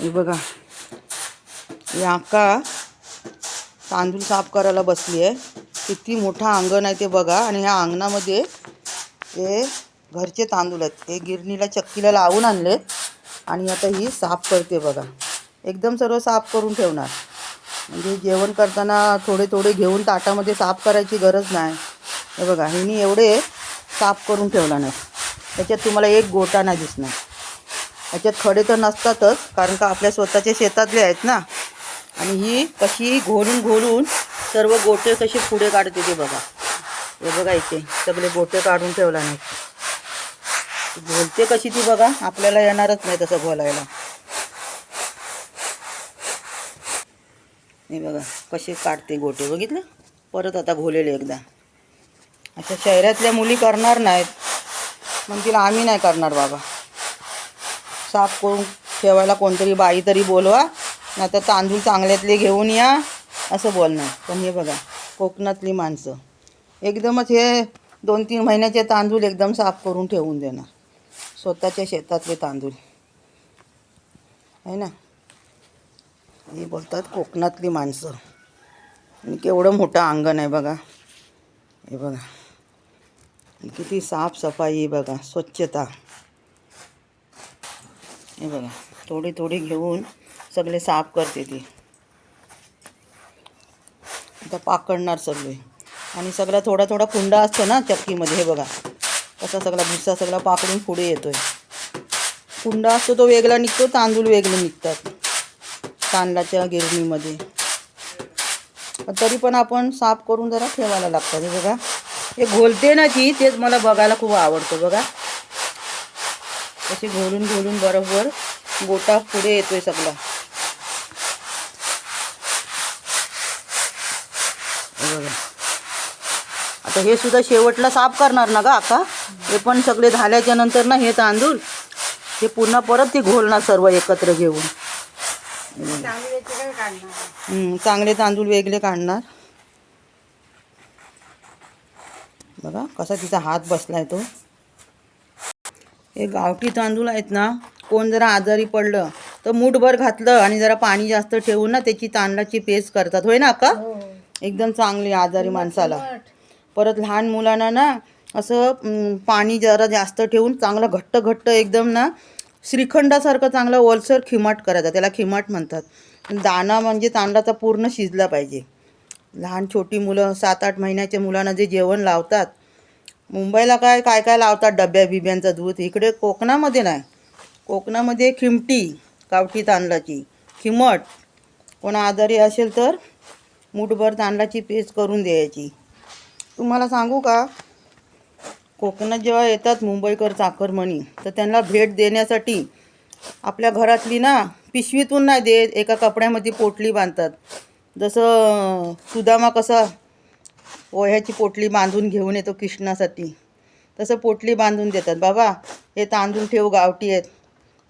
हे बघा. ही आका तांदूळ साफ करायला बसली आहे किती मोठा अंगण आहे ते बघा. आणि ह्या अंगणामध्ये हे घरचे तांदूळ आहेत. हे गिरणीला चक्कीला लावून आणले आणि आता ही साफ करते बघा. एकदम सर्व साफ करून ठेवणार. म्हणजे जेवण करताना थोडे थोडे घेऊन ताटामध्ये साफ करायची गरज नाही. हे बघा हिनी एवढे साफ करून ठेवला नाही. त्याच्यात तुम्हाला एक गोटा नाही दिसणार. याच्यात खडे तर नसतातच कारण का आपल्या स्वतःच्या शेतातले आहेत ना. आणि ही कशी घोलून घोलून सर्व गोटे कसे पुढे काढते ते बघा. हे बघा इथे सगळे गोटे काढून ठेवला नाही. घोलते कशी ती बघा आपल्याला येणारच नाही तसं घोलायला. हे बघा कसे काढते गोटे बघितलं? परत आता घोलेले एकदा. अशा शहरातल्या मुली करणार नाहीत. मग तिला आम्ही नाही करणार बाबा. साफ करून ठेवायला कोणतरी बाई तरी बोलवा. नाहीतर तांदूळ चांगल्यातले घेऊन या असं बोलणार. पण हे बघा कोकणातली माणसं. एकदमच हे दोन तीन महिन्याचे तांदूळ एकदम साफ करून ठेवून देणार. स्वतःच्या शेतातले तांदूळ. आहे ना? हे बोलतात कोकणातली माणसं. आणि केवढं मोठं अंगण आहे बघा. हे बघा. किती साफसफाई आहे बघा. स्वच्छता. हे बघा थोडी थोडी घेऊन सगळे साफ करते ती. आता पाकडणार सगळे. आणि सगळा थोडा थोडा कुंडा असतो ना चक्कीमध्ये हे बघा. कसा सगळा भुसा सगळा पाकडून पुढे येतोय. कुंडा असतो तो वेगळा निघतो तांदूळ वेगळे निघतात. तांदळाच्या गिरणीमध्ये. तरी पण आपण साफ करून जरा ठेवायला लागतात. हे बघा. हे घोलते ना ती तेच मला बघायला खूप आवडतं बघा. असे घोलून घोलून बरोबर गोटा पुढे येतोय सगळा. बघा. आता हे सुद्धा शेवटला साफ करणार ना का आका हे पण सगळे झाल्याच्यानंतर ना हे तांदूळ हे पुन्हा परत ते घोलणार सर्व एकत्र घेऊन. चांगले तांदूळ वेगळे काढणार. बघा कसा तिचा हात बसलाय तो. हे गावठी तांदूळ आहेत ना कोण जरा आजारी पडलं तर मूठभर घातलं आणि जरा पाणी जास्त ठेवून ना त्याची तांदळाची पेस्ट करतात. होय ना का एकदम चांगली आजारी माणसाला. परत लहान मुलांना ना असं पाणी जरा जास्त ठेवून चांगलं घट्ट घट्ट एकदम ना श्रीखंडासारखं चांगलं ओलसर खिमाट करायचा त्याला खिमाट म्हणतात. दाणा म्हणजे तांदळाचा पूर्ण शिजला पाहिजे. लहान छोटी मुलं सात आठ महिन्याच्या मुलांना जे जेवण लावतात मुंबईला काय काय काय लावतात डब्या बिब्यांचं दूध? इकडे कोकणामध्ये नाही. कोकणामध्ये खिमटी गावठी तांदळाची. खिमट. कोण आजारी असेल तर मूठभर तांदळाची पेस्ट करून द्यायची. तुम्हाला सांगू का? कोकणात जेव्हा येतात मुंबईकर चाकरमणी तर त्यांना भेट देण्यासाठी आपल्या घरातली ना पिशवीतून नाही देत एका कपड्यामध्ये पोटली बांधतात. जसं सुदामा कसा पोह्याची पोटली बांधून घेऊन येतो कृष्णासाठी. तसं पोटली बांधून देतात. बाबा हे तांदूळ ठेव गावठी आहेत.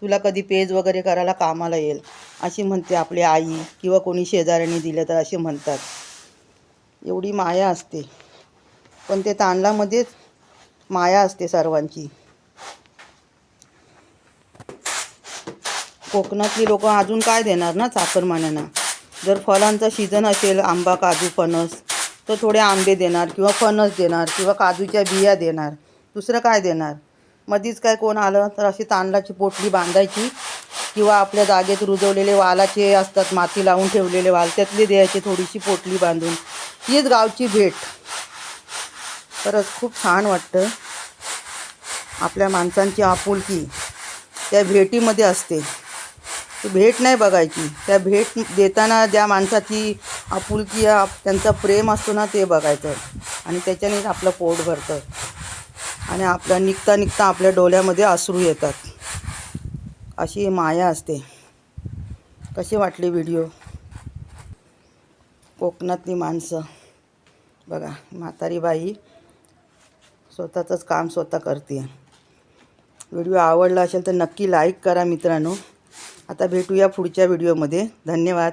तुला कधी पेज वगैरे करायला कामाला येईल. अशी म्हणते आपली आई किंवा कोणी शेजाऱ्यांनी दिलं तर असे म्हणतात. एवढी माया असते. पण ते तांदळामध्येच माया असते सर्वांची. कोकणातली लोक अजून काय देणार ना चाकरमान्यांना जर फळांचा सीझन असेल आंबा काजू फणस तर थोडे आंबे देणार किंवा फणस देणार किंवा काजूच्या बिया देणार. दुसरं काय देणार? मधीच काय कोण आलं तर अशी तांदळाची पोटली बांधायची किंवा आपल्या जागेत रुजवलेले वालाचे असतात माती लावून ठेवलेले वाल त्यातली द्यायची थोडीशी पोटली बांधून. हीच गावची भेट. खरंच खूप छान वाटतं. आपल्या माणसांची आपुलकी त्या भेटीमध्ये असते. ती भेट नाही बघायची. त्या भेट देताना ज्या माणसाची आपुलकी त्यांचा प्रेम असतो ना ते बघायचं. आणि त्याच्यानेच आपलं पोट भरतं. आणि आपल्या निघता निघता आपल्या डोळ्यामध्ये आसरू येतात. अशी माया असते. कशी वाटली व्हिडिओ कोकणातली माणसं. बघा म्हातारी बाई स्वतःचंच काम स्वतः करते व्हिडिओ आवडला असेल तर नक्की लाईक करा मित्रांनो. आता भेटूया पुढच्या व्हिडिओमध्ये धन्यवाद.